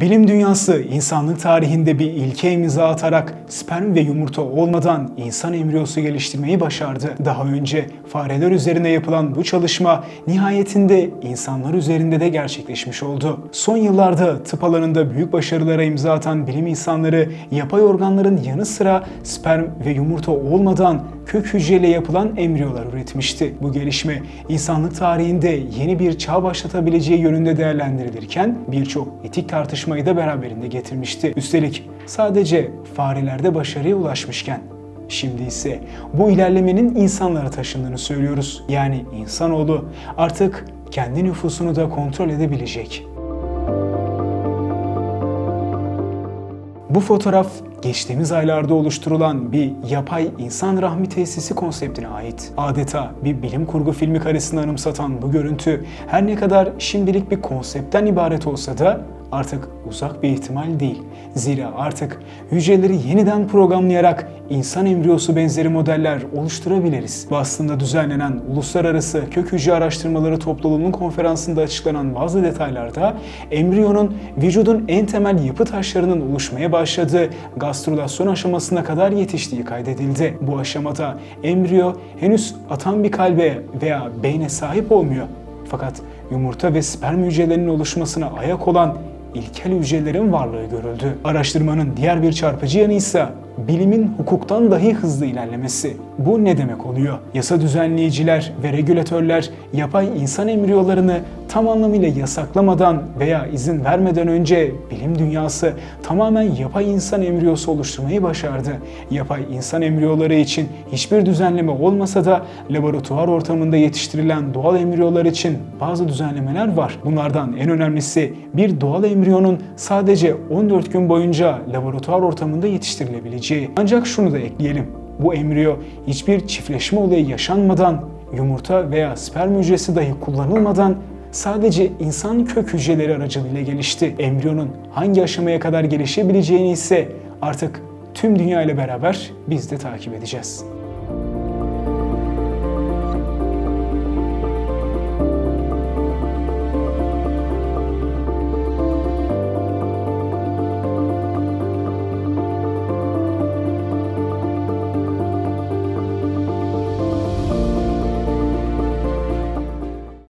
Bilim dünyası insanlık tarihinde bir ilke imza atarak sperm ve yumurta olmadan insan embriyosu geliştirmeyi başardı. Daha önce fareler üzerine yapılan bu çalışma nihayetinde insanlar üzerinde de gerçekleşmiş oldu. Son yıllarda tıp alanında büyük başarılara imza atan bilim insanları yapay organların yanı sıra sperm ve yumurta olmadan kök hücreyle yapılan embriyolar üretmişti. Bu gelişme insanlık tarihinde yeni bir çağ başlatabileceği yönünde değerlendirilirken birçok etik tartışmayı da beraberinde getirmişti. Üstelik sadece farelerde başarıya ulaşmışken Şimdi ise bu ilerlemenin insanlara taşındığını söylüyoruz. Yani insanoğlu artık kendi nüfusunu da kontrol edebilecek. Bu fotoğraf geçtiğimiz aylarda oluşturulan bir yapay insan rahmi tesisi konseptine ait. Adeta bir bilim kurgu filmi karesini anımsatan bu görüntü her ne kadar şimdilik bir konseptten ibaret olsa da artık uzak bir ihtimal değil. Zira artık hücreleri yeniden programlayarak insan embriyosu benzeri modeller oluşturabiliriz. Bu aslında düzenlenen Uluslararası Kök Hücre Araştırmaları Topluluğu'nun konferansında açıklanan bazı detaylarda embriyonun vücudun en temel yapı taşlarının oluşmaya başladığı gastrülasyon aşamasına kadar yetiştiği kaydedildi. Bu aşamada embriyo henüz atan bir kalbe veya beyne sahip olmuyor. Fakat yumurta ve sperm hücrelerinin oluşmasına ayak olan ilkel hücrelerin varlığı görüldü. Araştırmanın diğer bir çarpıcı yanı ise bilimin hukuktan dahi hızlı ilerlemesi. Bu ne demek oluyor? Yasa düzenleyiciler ve regülatörler yapay insan embriyolarını tam anlamıyla yasaklamadan veya izin vermeden önce bilim dünyası tamamen yapay insan embriyosu oluşturmayı başardı. Yapay insan embriyoları için hiçbir düzenleme olmasa da laboratuvar ortamında yetiştirilen doğal embriyolar için bazı düzenlemeler var. Bunlardan en önemlisi bir doğal embriyonun sadece 14 gün boyunca laboratuvar ortamında yetiştirilebileceği. Ancak şunu da ekleyelim. Bu embriyo hiçbir çiftleşme olayı yaşanmadan, yumurta veya sperm hücresi dahi kullanılmadan sadece insan kök hücreleri aracılığıyla gelişti. Embriyonun hangi aşamaya kadar gelişebileceğini ise artık tüm dünya ile beraber biz de takip edeceğiz.